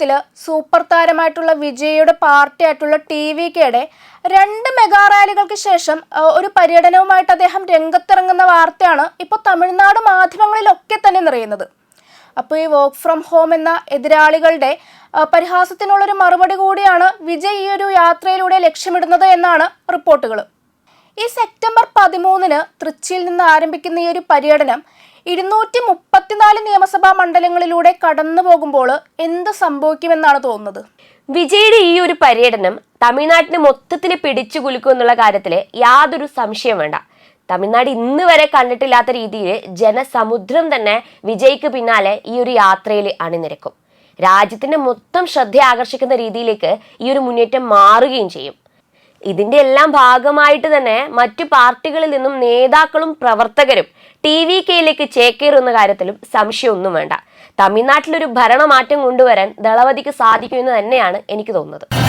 രാഷ്ട്രീയത്തിൽ സൂപ്പർ താരമായിട്ടുള്ള വിജയുടെ പാർട്ടിയായിട്ടുള്ള T V കെയുടെ രണ്ട് മെഗാ റാലികൾക്ക് ശേഷം ഒരു പര്യടനവുമായിട്ട് അദ്ദേഹം രംഗത്തിറങ്ങുന്ന വാർത്തയാണ് ഇപ്പോൾ തമിഴ്നാട് മാധ്യമങ്ങളിലൊക്കെ തന്നെ നിറയുന്നത്. അപ്പോൾ ഈ വർക്ക് ഫ്രം ഹോം എന്ന എതിരാളികളുടെ പരിഹാസത്തിനുള്ളൊരു മറുപടി കൂടിയാണ് വിജയ് ഈ ഒരു യാത്രയിലൂടെ ലക്ഷ്യമിടുന്നത് എന്നാണ് റിപ്പോർട്ടുകൾ ഈ സെപ്റ്റംബർ പതിമൂന്നിന് തൃച്ചിയിൽ നിന്ന് ആരംഭിക്കുന്ന ഈ ഒരു പര്യടനം ഇരുന്നൂറ്റി മുപ്പത്തിനാല് നിയമസഭാ മണ്ഡലങ്ങളിലൂടെ കടന്നു പോകുമ്പോൾ എന്ത് സംഭവിക്കുമെന്നാണ് തോന്നുന്നത്? വിജയുടെ ഈ ഒരു പര്യടനം തമിഴ്നാട്ടിന് മൊത്തത്തിൽ പിടിച്ചു കുലുക്കും എന്നുള്ള കാര്യത്തിൽ യാതൊരു സംശയം വേണ്ട. തമിഴ്നാട് ഇന്ന് വരെ കണ്ടിട്ടില്ലാത്ത രീതിയിൽ ജനസമുദ്രം തന്നെ വിജയ്ക്ക് പിന്നാലെ ഈ ഒരു യാത്രയിൽ അണിനിരക്കും. രാജ്യത്തിന്റെ മൊത്തം ശ്രദ്ധ ആകർഷിക്കുന്ന രീതിയിലേക്ക് ഈ ഒരു മുന്നേറ്റം മാറുകയും ചെയ്യും. ഇതിന്റെ എല്ലാം ഭാഗമായിട്ട് തന്നെ മറ്റു പാർട്ടികളിൽ നിന്നും നേതാക്കളും പ്രവർത്തകരും ടി വി കെയിലേക്ക് ചേക്കേറുന്ന കാര്യത്തിലും സംശയമൊന്നും വേണ്ട. തമിഴ്നാട്ടിലൊരു ഭരണമാറ്റം കൊണ്ടുവരാൻ ദളപതിക്ക് സാധിക്കുമെന്ന് തന്നെയാണ് എനിക്ക് തോന്നുന്നത്.